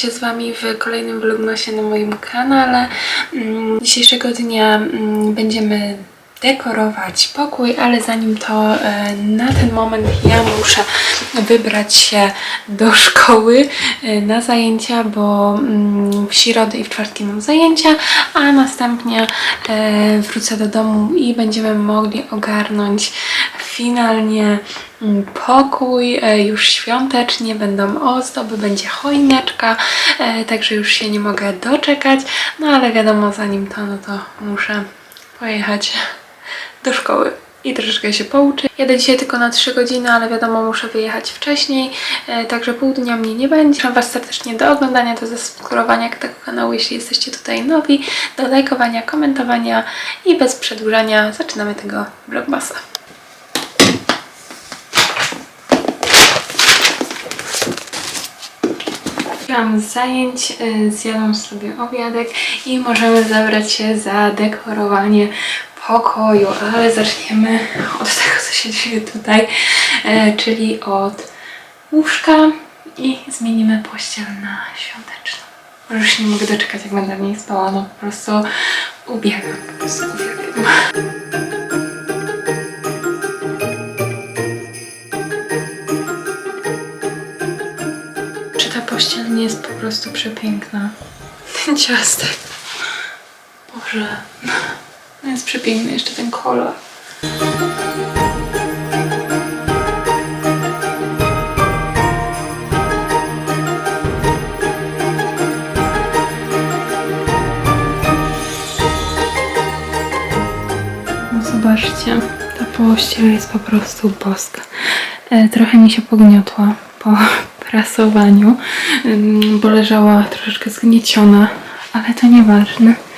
się z Wami w kolejnym vlogmasie na moim kanale. Mm, Dzisiejszego dnia mm, będziemy dekorować pokój, ale zanim to e, na ten moment ja muszę wybrać się do szkoły e, na zajęcia, bo mm, w środę i w czwartki mam zajęcia, a następnie e, wrócę do domu i będziemy mogli ogarnąć finalnie mm, pokój, już świątecznie, będą ozdoby, będzie choineczka, także już się nie mogę doczekać, no ale wiadomo, zanim to, no to muszę pojechać do szkoły i troszeczkę się pouczyć. Jadę dzisiaj tylko na 3 godziny, ale wiadomo, muszę wyjechać wcześniej, e, także pół dnia mnie nie będzie. Zapraszam Was serdecznie do oglądania, do zasubskrybowania tego kanału, jeśli jesteście tutaj nowi, do lajkowania, komentowania i bez przedłużania zaczynamy tego vlogmasa. Wróciłam z zajęć, y, zjadłam sobie obiadek i możemy zabrać się za dekorowanie pokoju, ale zaczniemy od tego, co się dzieje tutaj, e, czyli od łóżka i zmienimy pościel na świąteczną. Już nie mogę doczekać, jak będę w niej spała, no po prostu ubiegam, po prostu uwielbiam. Czy ta pościel nie jest po prostu przepiękna? Ten ciastek. Boże. Jest przepiękny jeszcze ten kolor. Zobaczcie, ta pościel jest po prostu boska. E, trochę mi się pogniotła po prasowaniu, ym, bo leżała troszeczkę zgnieciona, ale to nieważne.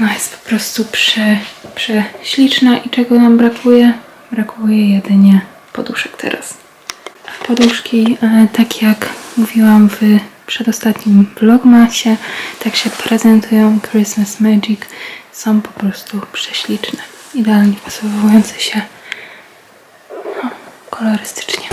No jest po prostu prze, prześliczna i czego nam brakuje? Brakuje jedynie poduszek teraz. Poduszki, e, tak jak mówiłam w przedostatnim vlogmasie, tak się prezentują Christmas Magic. Są po prostu prześliczne. Idealnie pasowujące się no, kolorystycznie.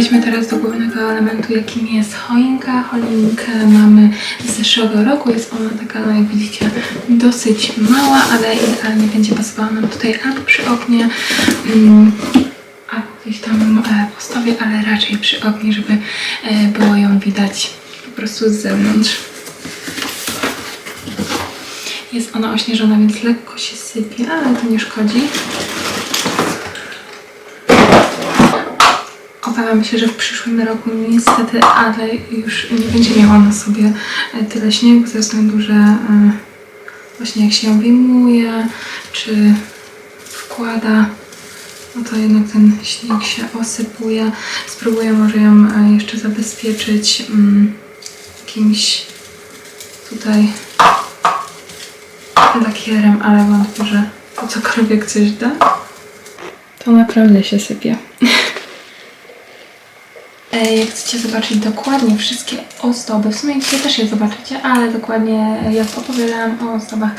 Przejdźmy teraz do głównego elementu, jakim jest choinka. Choinkę mamy z zeszłego roku. Jest ona taka, no jak widzicie, dosyć mała, ale idealnie będzie pasowała nam tutaj albo przy oknie, mm, albo gdzieś tam e, postawię, ale raczej przy oknie, żeby e, było ją widać po prostu z zewnątrz. Jest ona ośnieżona, więc lekko się sypie, ale to nie szkodzi. Obawiam się, że w przyszłym roku niestety, ale już nie będzie miała na sobie e, tyle śniegu ze względu, że e, właśnie jak się ją wyjmuje, czy wkłada, no to jednak ten śnieg się osypuje. Spróbuję może ją e, jeszcze zabezpieczyć mm, jakimś tutaj lakierem, ale wątpię, że cokolwiek coś da. To naprawdę się sypie. Jak chcecie zobaczyć dokładnie wszystkie ozdoby, w sumie dzisiaj też je zobaczycie, ale dokładnie jak opowiadałam o ozdobach,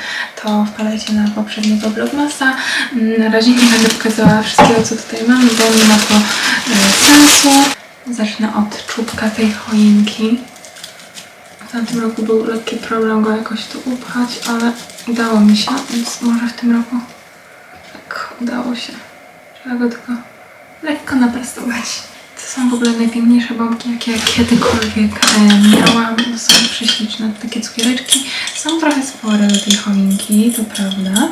to wpadajcie na poprzedniego vlogmasa. Mm, Na razie nie będę pokazała wszystkiego, co tutaj mam, bo nie ma to e, sensu. Zacznę od czubka tej choinki. W tamtym roku był lekki problem go jakoś tu upchać, ale udało mi się, więc może w tym roku tak udało się. Trzeba go tylko lekko naprostować. To są w ogóle najpiękniejsze bombki, jakie kiedykolwiek e, miałam. Są prześliczne, takie cukiereczki. Są trochę spore do tej choinki, to prawda,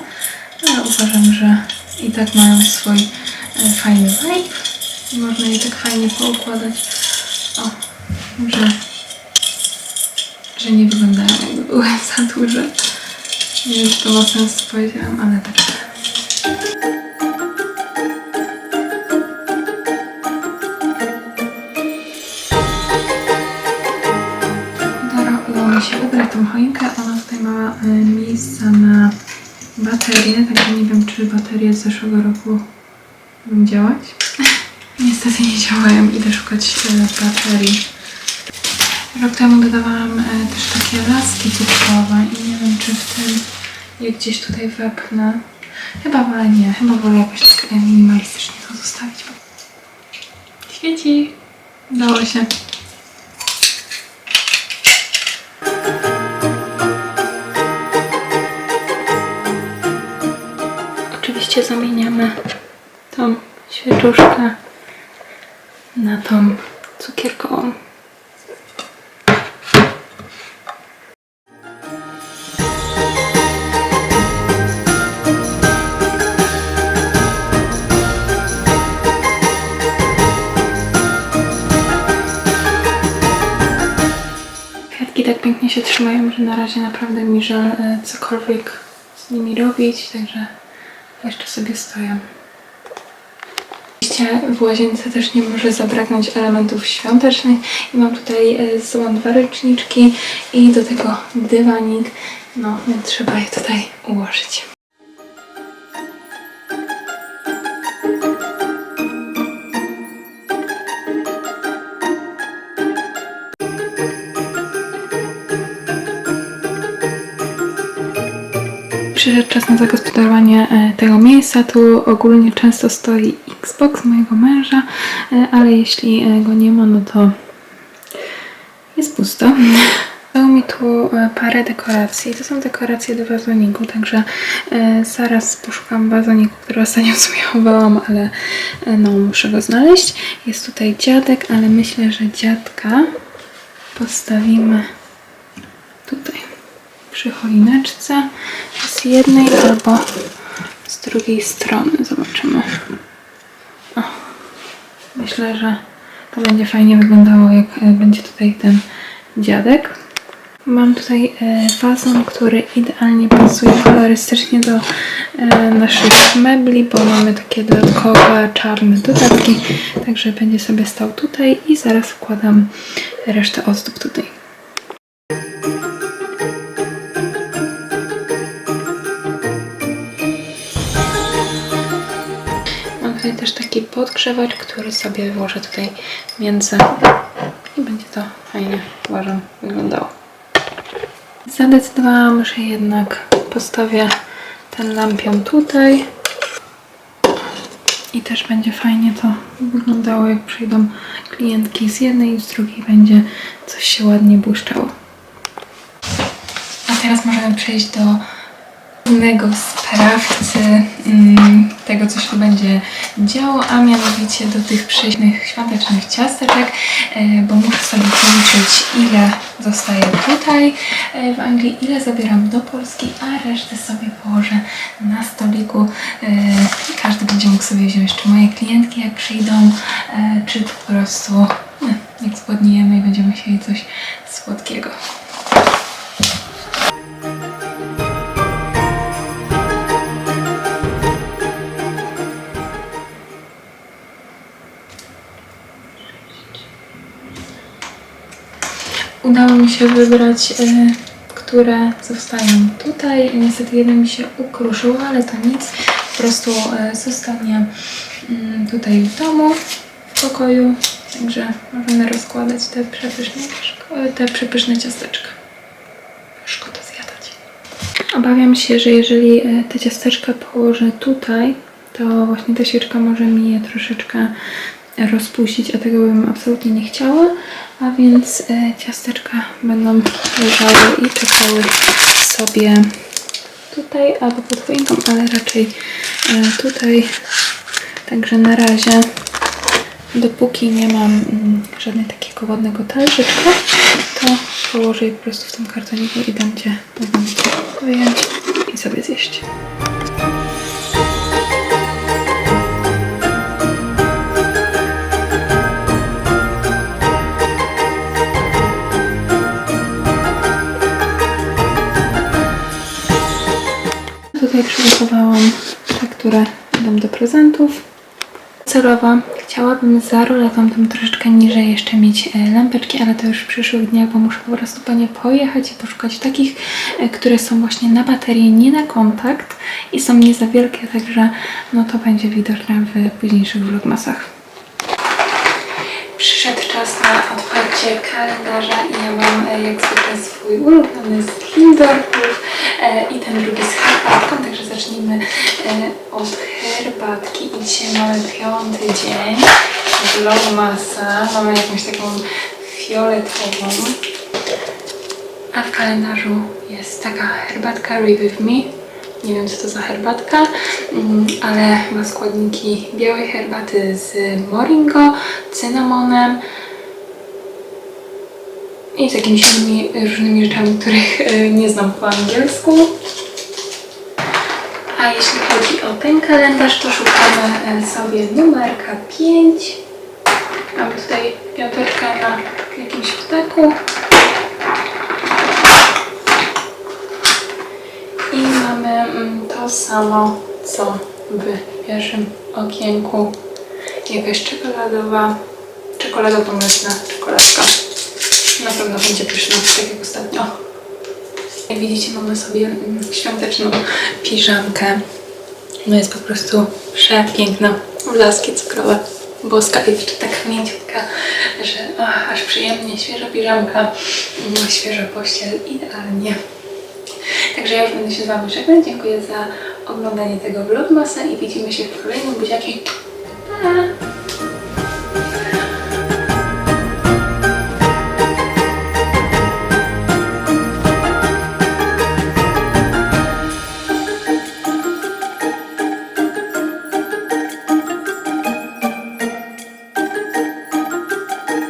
ale uważam, że i tak mają swój e, fajny vibe. I można je tak fajnie poukładać. O, że, że nie wyglądają jakby były za duże. Nie wiem, czy to ma sens, powiedziałam, ale tak. Ubrać tą choinkę. Ona tutaj ma y, miejsce na baterię, także nie wiem, czy baterie z zeszłego roku działać. Niestety nie działają, idę szukać e, baterii. Rok temu dodawałam e, też takie laski cukrowe i nie wiem, czy w tym je gdzieś tutaj wepnę. Chyba wolę nie, chyba wolę jakoś tak e, minimalistycznie to zostawić. Świeci! Udało się. Oczywiście zamieniamy tą świeczuszkę na tą cukierkową. Kwiatki tak pięknie się trzymają, że na razie naprawdę mi żal e, cokolwiek z nimi robić, także jeszcze sobie stoją. Oczywiście w łazience też nie może zabraknąć elementów świątecznych i mam tutaj e, z sobą dwa ręczniczki i do tego dywanik, no więc trzeba je tutaj ułożyć. Przyszedł czas na zagospodarowanie e, tego miejsca. Tu ogólnie często stoi Xbox mojego męża, e, ale jeśli e, go nie ma, no to jest pusto. Dało mi tu parę dekoracji. To są dekoracje do wazoniku, także zaraz poszukam wazoniku, który ostatnio sobie chowałam, ale no muszę go znaleźć. Jest tutaj dziadek, ale myślę, że dziadka postawimy tutaj przy choineczce z jednej albo z drugiej strony. Zobaczymy. O, myślę, że to będzie fajnie wyglądało, jak e, będzie tutaj ten dziadek. Mam tutaj e, wazon, który idealnie pasuje kolorystycznie do e, naszych mebli, bo mamy takie dodatkowe czarne dodatki, także będzie sobie stał tutaj i zaraz wkładam resztę ozdób tutaj. Też taki podgrzewacz, który sobie włożę tutaj między i będzie to fajnie, uważam, wyglądało. Zadecydowałam, że jednak postawię ten lampion tutaj i też będzie fajnie to wyglądało, jak przyjdą klientki z jednej i z drugiej będzie coś się ładnie błyszczało. A teraz możemy przejść do głównego sprawcy mm, się będzie działo, a mianowicie do tych prześnych świątecznych ciasteczek, e, bo muszę sobie policzyć, ile zostaje tutaj e, w Anglii, ile zabieram do Polski, a resztę sobie położę na stoliku e, i każdy będzie mógł sobie wziąć, czy moje klientki jak przyjdą, czy po prostu no, jak zgłodniejemy i będziemy chcieli coś słodkiego. Udało mi się wybrać, e, które zostają tutaj. Niestety jeden mi się ukruszył, ale to nic. Po prostu e, zostanie mm, tutaj w domu, w pokoju. Także możemy rozkładać te przepyszne, szko- te przepyszne ciasteczka. Szkoda zjadać. Obawiam się, że jeżeli e, te ciasteczka położę tutaj, to właśnie ta świeczka może mi je troszeczkę rozpuścić, a tego bym absolutnie nie chciała, a więc e, ciasteczka będą leżały i czekały sobie tutaj albo pod choinką, ale raczej e, tutaj. Także na razie, dopóki nie mam mm, żadnego takiego ładnego talerzyka, to położę je po prostu w tym kartoniku i będzie można to wyjąć i sobie zjeść. Prezentów. Celowa Chciałabym za roletą tam troszeczkę niżej jeszcze mieć e, lampeczki, ale to już w przyszłych dniach, bo muszę po prostu po nie pojechać i poszukać takich, e, które są właśnie na baterię, nie na kontakt i są nie za wielkie, także no to będzie widoczne w późniejszych vlogmasach. Przyszedł czas na otwarcie kalendarza i ja mam e, jak zwykle swój ulubiony z Lindorfów e, i ten drugi z herbatką, także zacznijmy e, od herbatki. I dzisiaj mamy piąty dzień. Vlogmasa, mamy jakąś taką fioletową, a w kalendarzu jest taka herbatka With Me. Nie wiem, co to za herbatka, mm, ale ma składniki białej herbaty z moringo, cynamonem i z jakimiś innymi różnymi rzeczami, których e, nie znam po angielsku. A jeśli chodzi o ten kalendarz, to szukamy e, sobie numerka 5. Mamy tutaj piąteczkę na jakimś ptaku. I mamy mm, to samo, co w pierwszym okienku. Jakaś czekoladowa, czekoladowo-mleczna czekoladka. Na pewno będzie pyszna, tak jak ostatnio. Jak widzicie, mamy sobie mm, świąteczną piżamkę. No jest po prostu przepiękna. Blaski cukrowe, boska i jeszcze tak mięciutka, że aż przyjemnie, świeża piżamka, mm, świeża pościel, idealnie. Także ja już będę się z Wami żegnać. Dziękuję za oglądanie tego vlogmasa i widzimy się w kolejnym buziaki. Pa!